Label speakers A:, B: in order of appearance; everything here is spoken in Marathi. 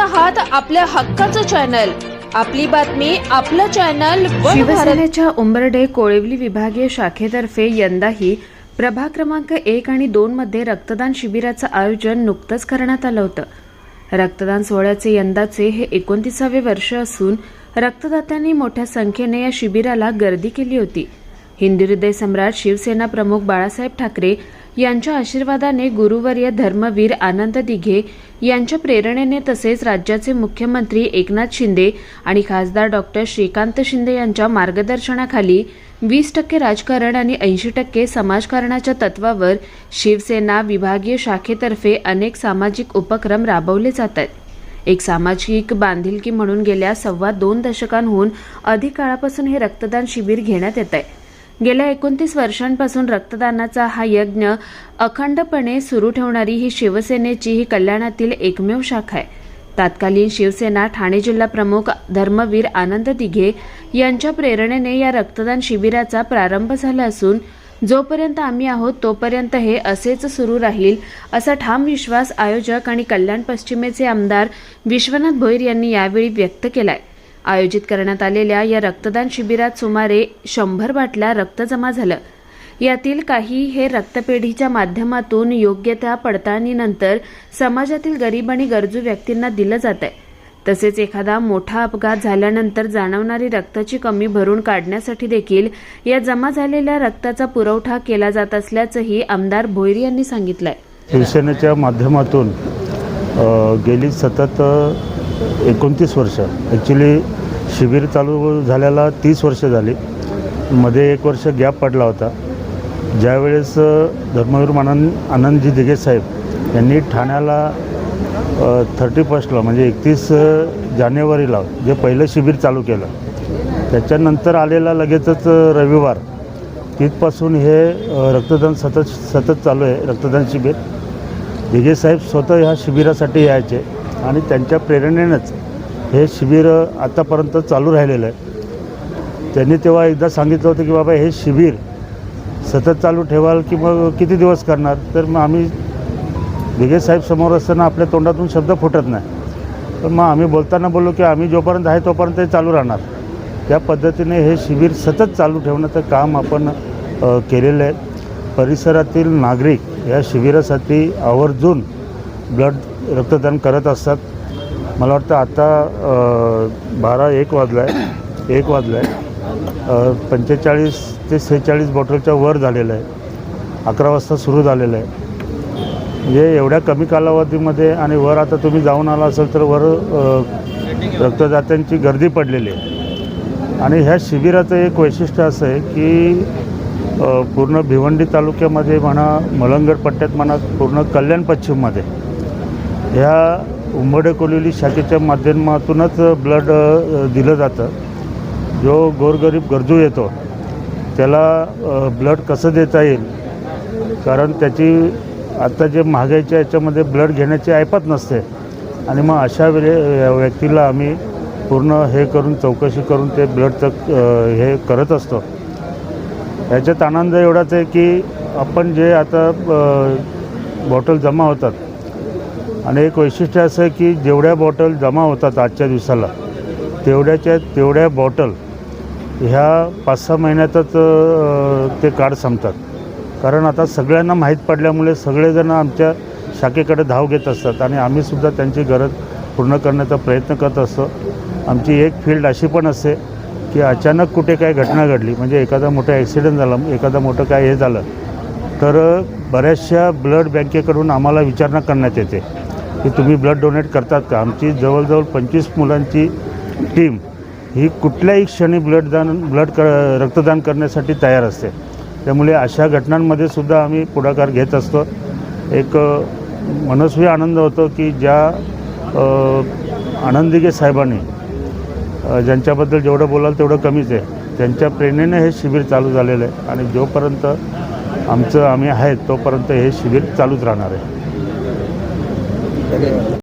A: आहात आपल्या हक्काचं चॅनल. आपली बातमी आपलं चॅनल
B: शिवसेनेच्या उंबरडे कोळिवली विभागीय शाखेतर्फे यंदाही प्रभाग क्रमांक एक आणि दोन मध्ये रक्तदान शिबिराचं आयोजन नुकतंच करण्यात आलं होतं. रक्तदान सोहळ्याचे यंदाचे हे एकोणतीसावे वर्ष असून रक्तदात्यांनी मोठ्या संख्येने या शिबिराला गर्दी केली होती. हिंदी हृदय सम्राट शिवसेना प्रमुख बाळासाहेब ठाकरे यांच्या आशीर्वादाने गुरुवर्य धर्मवीर आनंद दिघे यांच्या प्रेरणेने तसेच राज्याचे मुख्यमंत्री एकनाथ शिंदे आणि खासदार डॉक्टर श्रीकांत शिंदे यांच्या मार्गदर्शनाखाली वीस टक्के राजकारण आणि ऐंशी टक्के समाजकारणाच्या तत्वावर शिवसेना विभागीय शाखेतर्फे अनेक सामाजिक उपक्रम राबवले जात आहेत एक सामाजिक बांधिलकी म्हणून गेल्या सव्वा दोन दशकांहून अधिक काळापासून हे रक्तदान शिबिर घेण्यात येत आहे. गेल्या एकोणतीस वर्षांपासून रक्तदानाचा हा यज्ञ अखंडपणे सुरू ठेवणारी ही शिवसेनेची ही कल्याणातील एकमेव शाखा आहे. तत्कालीन शिवसेना ठाणे जिल्हा प्रमुख धर्मवीर आनंद दिघे यांच्या प्रेरणेने या रक्तदान शिबिराचा प्रारंभ झाला असून जोपर्यंत आम्ही आहोत तोपर्यंत हे असेच सुरू राहील असा ठाम विश्वास आयोजक आणि कल्याण पश्चिमेचे आमदार विश्वनाथ भोईर यांनी यावेळी व्यक्त केलाय. आयोजित करण्यात आलेल्या या रक्तदान शिबिरात सुमारे शंभर बाटल्या रक्त जमा झालं. यातील काही हे रक्तपेढीच्या माध्यमातून योग्य त्या पडताळणीनंतर समाजातील गरीब आणि गरजू व्यक्तींना दिलं जात आहे तसेच एखादा मोठा अपघात झाल्यानंतर जाणवणारी रक्ताची कमी भरून काढण्यासाठी देखील या जमा झालेल्या रक्ताचा पुरवठा केला जात असल्याचंही आमदार भोईर यांनी सांगितलंय.
C: शिवसेनेच्या माध्यमातून गेली सतत एकोणतीस वर्ष. ॲक्च्युली शिबिर चालू झाल्याला तीस वर्ष झाली. मध्ये एक वर्ष गॅप पडला होता. ज्यावेळेस धर्मवीर आनंद आनंदजी दिघे साहेब यांनी ठाण्याला थर्टी फर्स्टला म्हणजे एकतीस जानेवारीला जे पहिलं शिबिर चालू केलं त्याच्यानंतर आलेला लगेचच रविवार. तिथपासून हे रक्तदान सतत सतत चालू आहे रक्तदान शिबिर. दिघे साहेब स्वतः ह्या शिबिरासाठी यायचे. आणि त्यांच्या प्रेरणेनंच हे शिबिर आत्तापर्यंत चालू राहिलेलं आहे. त्यांनी तेव्हा एकदा सांगितलं होतं की बाबा हे शिबिर सतत चालू ठेवाल की मग किती दिवस करणार? तर मग आम्ही दिगे साहेब समोर असताना आपल्या तोंडातून शब्द फुटत नाही. पण मग आम्ही बोलताना बोललो की आम्ही जोपर्यंत आहे तोपर्यंत ते चालू राहणार. त्या पद्धतीने हे शिबिर सतत चालू ठेवण्याचं काम आपण केलेलं आहे. परिसरातील नागरिक या शिबिरासाठी आवर्जून ब्लड रक्तदान करत असतात. मला वाटतं आता बारा एक वाजला आहे एक वाजला आहे पंचेचाळीस ते सेहेचाळीस बॉटलच्या वर झालेलं आहे. अकरा वाजता सुरू झालेलं आहे. म्हणजे एवढ्या कमी कालावधीमध्ये आणि वर आता तुम्ही जाऊन आला असेल तर वर रक्तदात्यांची गर्दी पडलेली आहे. आणि ह्या शिबिराचं एक वैशिष्ट्य असं आहे की पूर्ण भिवंडी तालुक्यामध्ये म्हणा मलंगड पट्ट्यात म्हणा पूर्ण कल्याण पश्चिममध्ये ह्या उंबडे कोलिवली शाखेच्या माध्यमातूनच ब्लड दिलं जातं. जो गोरगरीब गरजू येतो त्याला ब्लड कसं देता येईल? कारण त्याची आता जे महागाईच्या याच्यामध्ये ब्लड घेण्याची ऐपत नसते. आणि मग अशा वेळे व्यक्तीला आम्ही पूर्ण हे करून चौकशी करून ते ब्लडचं हे करत असतो. याच्यात आनंद एवढाच आहे की आपण जे आता बॉटल जमा होतात आणि एक वैशिष्ट्य असं आहे की जेवढ्या बॉटल जमा होतात आजच्या दिवसाला तेवढ्याच्या तेवढ्या बॉटल ह्या पाच सहा महिन्यातच ते कार्ड संपतात. कारण आता सगळ्यांना माहीत पडल्यामुळे सगळेजण आमच्या शाखेकडे धाव घेत असतात आणि आम्हीसुद्धा त्यांची गरज पूर्ण करण्याचा प्रयत्न करत असतो. आमची एक फील्ड अशी पण असते की अचानक कुठे काय घटना घडली म्हणजे एखादा मोठा ॲक्सिडेंट झाला एखादा मोठं काय हे झालं तर बऱ्याचशा ब्लड बँकेकडून आम्हाला विचारणा करण्यात येते. की तुम्ही ब्लड डोनेट करतात का? आमची जवळजवळ पंचवीस मुलांची टीम ही कुठल्याही क्षणी ब्लडदान ब्लड क रक्तदान करण्यासाठी तयार असते. त्यामुळे अशा घटनांमध्ये सुद्धा आम्ही पुढाकार घेत असतो. एक मनस्वी आनंद होतो की ज्या आनंदिगे साहेबांनी ज्यांच्याबद्दल जेवढं बोलाल तेवढं कमीच आहे. त्यांच्या प्रेरणेने हे शिबिर चालू झालेलं आहे आणि जोपर्यंत आमचं आम्ही आहेत तोपर्यंत हे शिबिर चालूच राहणार आहे. ಧನ್ಯವಾದ